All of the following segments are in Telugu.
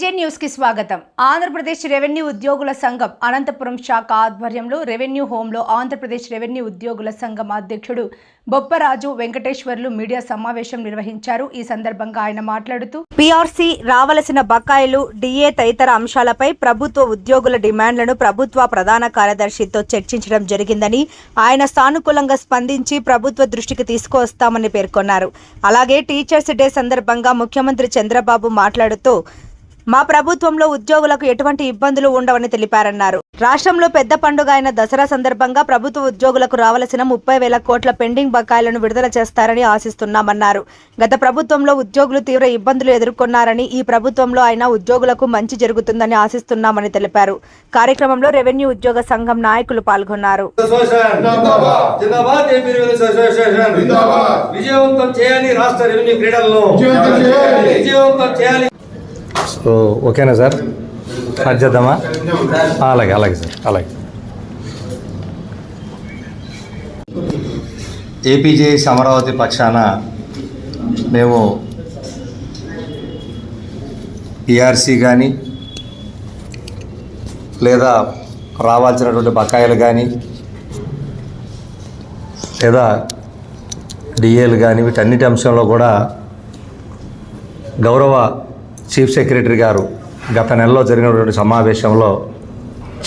ఏజే న్యూస్కి స్వాగతం. ఆంధ్రప్రదేశ్ రెవెన్యూ ఉద్యోగుల సంఘం అనంతపురం శాఖ ఆధ్వర్యంలో రెవెన్యూ హోంలో ఆంధ్రప్రదేశ్ రెవెన్యూ ఉద్యోగుల సంఘం అధ్యక్షుడు బొప్పరాజు వెంకటేశ్వర్లు మీడియా సమావేశం నిర్వహించారు. ఈ సందర్భంగా ఆయన మాట్లాడుతూ పీఆర్సీ రావలసిన బకాయిలు డిఏ తదితర అంశాలపై ప్రభుత్వ ఉద్యోగుల డిమాండ్లను ప్రభుత్వ ప్రధాన కార్యదర్శితో చర్చించడం జరిగిందని ఆయన సానుకూలంగా స్పందించి ప్రభుత్వ దృష్టికి తీసుకువస్తామని పేర్కొన్నారు. అలాగే టీచర్స్ డే సందర్భంగా ముఖ్యమంత్రి చంద్రబాబు మాట్లాడుతూ మా ప్రభుత్వంలో ఉద్యోగులకు ఎటువంటి ఇబ్బందులు ఉండవని తెలిపారన్నారు. రాష్ట్రంలో పెద్ద పండుగ అయిన దసరా సందర్భంగా ప్రభుత్వ ఉద్యోగులకు రావలసిన ముప్పై వేల కోట్ల పెండింగ్ బకాయిలను విడుదల చేస్తారని ఆశిస్తున్నామన్నారు. గత ప్రభుత్వంలో ఉద్యోగులు తీవ్ర ఇబ్బందులు ఎదుర్కొన్నారని ఈ ప్రభుత్వంలో అయినా ఉద్యోగులకు మంచి జరుగుతుందని ఆశిస్తున్నామని తెలిపారు. కార్యక్రమంలో రెవెన్యూ ఉద్యోగ సంఘం నాయకులు పాల్గొన్నారు. విజయవంతం చేయాలి రాష్ట్ర రెవెన్యూ విజయవంతం చేయాలి. సో ఓకేనా సార్? స్టార్ట్ చేద్దామా? అలాగే అలాగే సార్ అలాగే. ఏపీజేఎస్ అమరావతి పక్షాన మేము పిఆర్సీ కానీ లేదా రావాల్సినటువంటి బకాయిలు కానీ లేదా డిఏలు కానీ వీటన్నిటి అంశంలో కూడా గౌరవ చీఫ్ సెక్రటరీ గారు గత నెలలో జరిగినటువంటి సమావేశంలో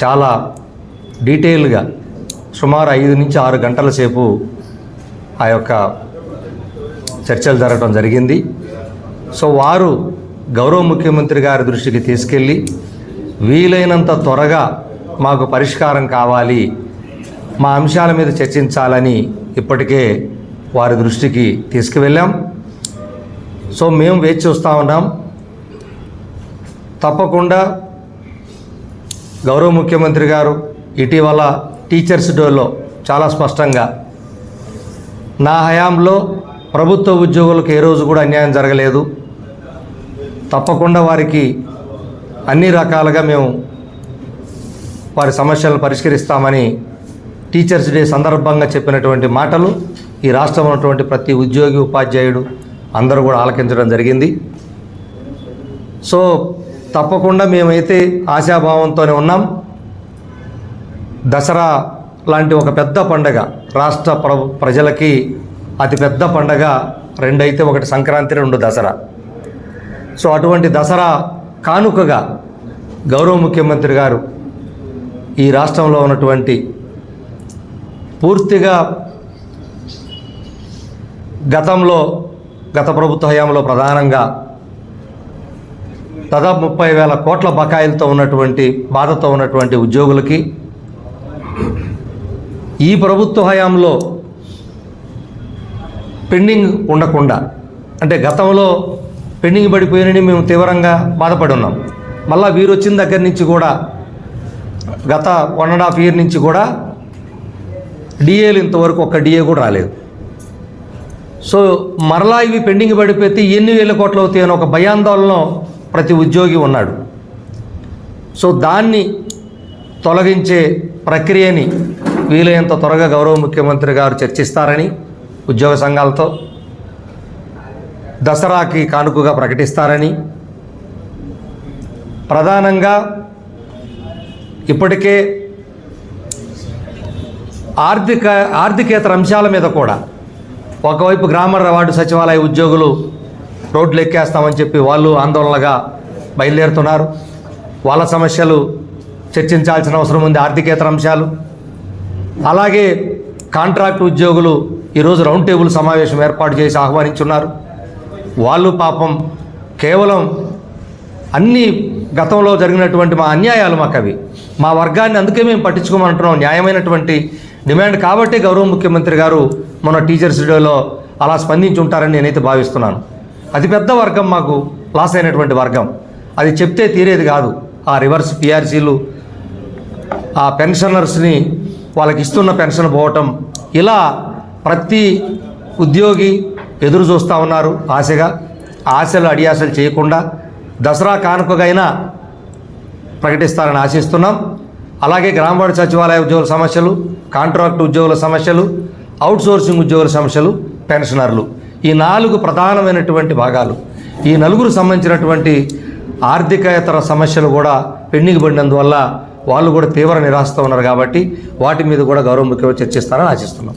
చాలా డీటెయిల్గా సుమారు ఐదు నుంచి ఆరు గంటల సేపు ఆ యొక్క చర్చలు జరగడం జరిగింది. సో వారు గౌరవ ముఖ్యమంత్రి గారి దృష్టికి తీసుకెళ్ళి వీలైనంత త్వరగా మాకు పరిష్కారం కావాలి మా అంశాల మీద చర్చించాలని ఇప్పటికే వారి దృష్టికి తీసుకువెళ్ళాం. సో మేము వేచి చూస్తూ ఉన్నాం. తప్పకుండా గౌరవ ముఖ్యమంత్రి గారు ఇటీవల టీచర్స్ డేలో చాలా స్పష్టంగా నా హయాంలో ప్రభుత్వ ఉద్యోగులకు ఏ రోజు కూడా అన్యాయం జరగలేదు. తప్పకుండా వారికి అన్ని రకాలుగా మేము వారి సమస్యలను పరిష్కరిస్తామని టీచర్స్ డే సందర్భంగా చెప్పినటువంటి మాటలు ఈ రాష్ట్రంలో ఉన్నటువంటి ప్రతి ఉద్యోగి ఉపాధ్యాయుడు అందరూ కూడా ఆలకించడం జరిగింది. సో తప్పకుండా మేమైతే ఆశాభావంతోనే ఉన్నాం. దసరా లాంటి ఒక పెద్ద పండగ రాష్ట్ర ప్ర ప్రజలకి అతి పెద్ద పండగ రెండైతే ఒకటి సంక్రాంతి రెండు దసరా. సో అటువంటి దసరా కానుకగా గౌరవ ముఖ్యమంత్రి గారు ఈ రాష్ట్రంలో ఉన్నటువంటి పూర్తిగా గతంలో గత ప్రభుత్వ హయాంలో ప్రధానంగా దాదాపు ముప్పై వేల కోట్ల బకాయిలతో ఉన్నటువంటి బాధతో ఉన్నటువంటి ఉద్యోగులకి ఈ ప్రభుత్వ హయాంలో పెండింగ్ ఉండకుండా అంటే గతంలో పెండింగ్ పడిపోయినని మేము తీవ్రంగా బాధపడి ఉన్నాం. మళ్ళీ వీరు వచ్చిన దగ్గర నుంచి కూడా గత వన్ అండ్ హాఫ్ ఇయర్ నుంచి కూడా డిఏలు ఇంతవరకు ఒక్క డిఏ కూడా రాలేదు. సో మరలా ఇవి పెండింగ్ పడిపోతే ఎన్ని వేల కోట్లు అవుతాయని ఒక భయాందోళన ప్రతి ఉద్యోగి ఉన్నాడు. సో దాన్ని తొలగించే ప్రక్రియని వీలైనంత త్వరగా గౌరవ ముఖ్యమంత్రి గారు చర్చిస్తారని ఉద్యోగ సంఘాలతో దసరాకి కానుకగా ప్రకటిస్తారని ప్రధానంగా ఇప్పటికే ఆర్థిక ఆర్థికేతర అంశాల మీద కూడా ఒకవైపు గ్రామ వార్డు సచివాలయ ఉద్యోగులు రోడ్లు ఎక్కేస్తామని చెప్పి వాళ్ళు ఆందోళనగా బయలుదేరుతున్నారు. వాళ్ళ సమస్యలు చర్చించాల్సిన అవసరం ఉంది ఆర్థికేతర అంశాలు. అలాగే కాంట్రాక్ట్ ఉద్యోగులు ఈరోజు రౌండ్ టేబుల్ సమావేశం ఏర్పాటు చేసి ఆహ్వానించున్నారు. వాళ్ళు పాపం కేవలం అన్ని గతంలో జరిగినటువంటి మా అన్యాయాలు మాకు అవి. మా వర్గాన్ని అందుకే మేము పట్టించుకోమంటున్నాం. న్యాయమైనటువంటి డిమాండ్ కాబట్టి గౌరవ ముఖ్యమంత్రి గారు మన టీచర్స్ డేలో అలా స్పందించి ఉంటారని నేనైతే భావిస్తున్నాను. అతిపెద్ద వర్గం మాకు లాస్ అయినటువంటి వర్గం. అది చెప్తే తీరేది కాదు. ఆ రివర్స్ పిఆర్సీలు ఆ పెన్షనర్స్ని వాళ్ళకి ఇస్తున్న పెన్షన్ పోవటం. ఇలా ప్రతి ఉద్యోగి ఎదురు చూస్తూ ఉన్నారు ఆశగా. ఆశలు అడియాసలు చేయకుండా దసరా కానుకగైనా ప్రకటిస్తారని ఆశిస్తున్నాం. అలాగే గ్రామవాడి సచివాలయ ఉద్యోగుల సమస్యలు కాంట్రాక్ట్ ఉద్యోగుల సమస్యలు అవుట్సోర్సింగ్ ఉద్యోగుల సమస్యలు పెన్షనర్లు ఈ నాలుగు ప్రధానమైనటువంటి భాగాలు. ఈ నలుగురు సంబంధించినటువంటి ఆర్థికేతర సమస్యలు కూడా పెండింగ్ పడినందువల్ల వాళ్ళు కూడా తీవ్ర నిరాశతో ఉన్నారు కాబట్టి వాటి మీద కూడా గౌరవ ముఖ్యమంత్రి చర్చిస్తారని ఆశిస్తున్నాం.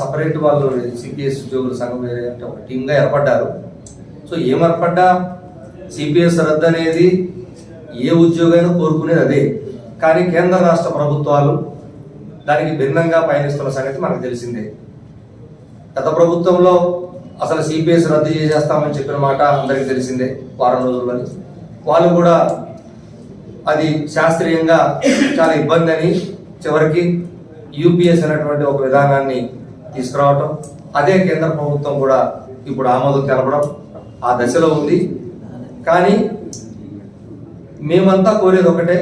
సపరేట్ వాళ్ళు సిపిఎస్ ఉద్యోగుల సంఘం వేరే అంటే ఒక టీమ్గా ఏర్పడ్డారు. సో ఏం ఏర్పడ్డా సిపిఎస్ రద్దు అనేది ఏ ఉద్యోగైనా కోరుకునేది అదే. కానీ కేంద్ర రాష్ట్ర ప్రభుత్వాలు దానికి భిన్నంగా పయనిస్తున్న సంగతి మనకు తెలిసిందే. గత ప్రభుత్వంలో అసలు సిపిఎస్ రద్దు చేసేస్తామని చెప్పిన మాట అందరికీ తెలిసిందే వారం రోజుల్లోని. వాళ్ళు కూడా అది శాస్త్రీయంగా చాలా ఇబ్బంది అని చివరికి యూపీఎస్ అనేటువంటి ఒక విధానాన్ని తీసుకురావటం అదే కేంద్ర ప్రభుత్వం కూడా ఇప్పుడు ఆమోదం తెలపడం ఆ దశలో ఉంది. కానీ మేమంతా కోరేది ఒకటే.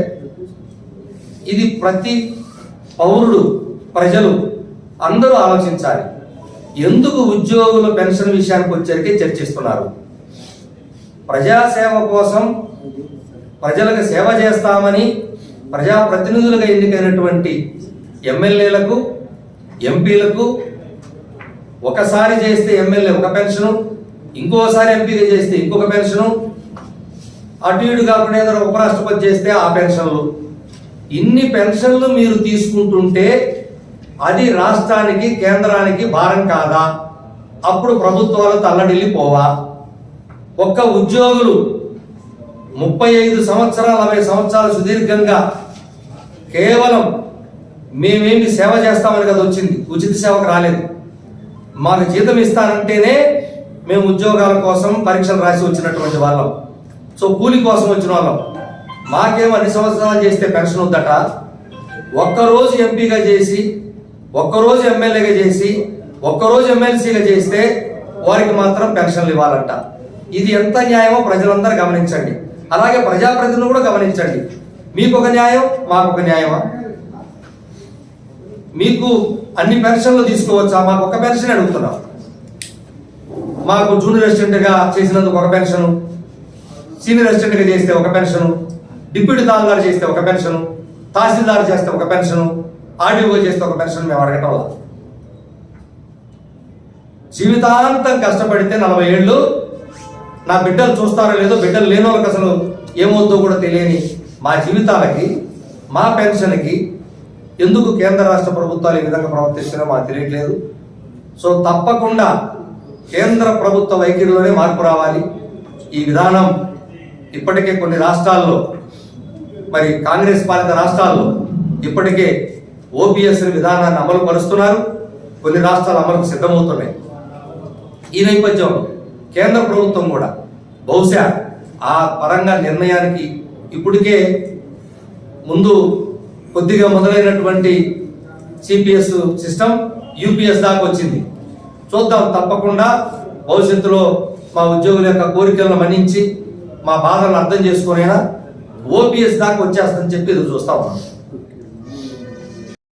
ఇది ప్రతి పౌరుడు ప్రజలు అందరూ ఆలోచించాలి. ఎందుకు ఉద్యోగుల పెన్షన్ విషయానికి వచ్చేసరికి చర్చిస్తున్నారు? ప్రజాసేవ కోసం ప్రజలకు సేవ చేస్తామని ప్రజాప్రతినిధులుగా ఎన్నికైనటువంటి ఎమ్మెల్యేలకు ఎంపీలకు ఒకసారి చేస్తే ఎమ్మెల్యే ఒక పెన్షను ఇంకోసారి ఎంపీగా చేస్తే ఇంకొక పెన్షను అటు ఇటు కాకుండా ఏదైనా ఉపరాష్ట్రపతి చేస్తే ఆ పెన్షన్లు. ఇన్ని పెన్షన్లు మీరు తీసుకుంటుంటే అది రాష్ట్రానికి కేంద్రానికి భారం కాదా? అప్పుడు ప్రభుత్వాలు తల్లడిల్లిపోవా? ఒక్క ఉద్యోగులు ముప్పై ఐదు సంవత్సరాలు అరవై సంవత్సరాలు సుదీర్ఘంగా కేవలం మేమేమి సేవ చేస్తామని కదా వచ్చింది. ఉచిత సేవకు రాలేదు. మాకు జీతం ఇస్తానంటేనే మేము ఉద్యోగాల కోసం పరీక్షలు రాసి వచ్చినటువంటి వాళ్ళం. సో కూలి కోసం వచ్చిన వాళ్ళం. మాకేం అన్ని సంవత్సరాలు చేస్తే పెన్షన్ వద్దట. ఒక్కరోజు ఎంపీగా చేసి ఒక్కరోజు ఎమ్మెల్యేగా చేసి ఒక్కరోజు ఎమ్మెల్సీగా చేస్తే వారికి మాత్రం పెన్షన్లు ఇవ్వాలంట. ఇది ఎంత న్యాయమో ప్రజలందరూ గమనించండి. అలాగే ప్రజాప్రతినిధులు కూడా గమనించండి. మీకు ఒక న్యాయం మాకు ఒక న్యాయమా? మీకు అన్ని పెన్షన్లు తీసుకోవచ్చా? మాకు ఒక పెన్షన్ అడుగుతున్నాం. మాకు జూనియర్ అసిస్టెంట్గా చేసినందుకు ఒక పెన్షను. సీనియర్ అసిస్టెంట్గా చేస్తే ఒక పెన్షను డిప్యూటీ తహసీల్దార్ చేస్తే ఒక పెన్షను తహసీల్దార్ చేస్తే ఒక పెన్షను ఆర్డీఓ చేస్తే ఒక పెన్షన్ మేము అడగటం వల్ల. జీవితాంతం కష్టపడితే నలభై ఏళ్ళు నా బిడ్డలు చూస్తారో లేదో బిడ్డలు లేని వాళ్ళకి అసలు ఏమవుతుందో కూడా తెలియని మా జీవితాలకి మా పెన్షన్కి ఎందుకు కేంద్ర రాష్ట్ర ప్రభుత్వాలు ఈ విధంగా ప్రవర్తిస్తున్నారో మాకు తెలియట్లేదు. సో తప్పకుండా కేంద్ర ప్రభుత్వ వైఖరిలోనే మార్పు రావాలి. ఈ విధానం ఇప్పటికే కొన్ని రాష్ట్రాల్లో మరి కాంగ్రెస్ పాలిత రాష్ట్రాల్లో ఇప్పటికే ఓపీఎస్ విధానాన్ని అమలు పరుస్తున్నారు కొన్ని రాష్ట్రాలు అమలుకు సిద్ధమవుతున్నాయి. ఈ నేపథ్యంలో కేంద్ర ప్రభుత్వం కూడా బహుశా ఆ పరంగా నిర్ణయానికి ఇప్పటికే ముందు కొద్దిగా మొదలైనటువంటి సిపిఎస్ సిస్టమ్ యూపీఎస్ దాకా వచ్చింది. చూద్దాం తప్పకుండా భవిష్యత్తులో మా ఉద్యోగుల యొక్క కోరికలను మన్నించి మా బాధలను అర్థం చేసుకునేనా ఓపీఎస్ దాకా వచ్చేస్తుందని చెప్పి ఎదురు చూస్తా ఉన్నాను.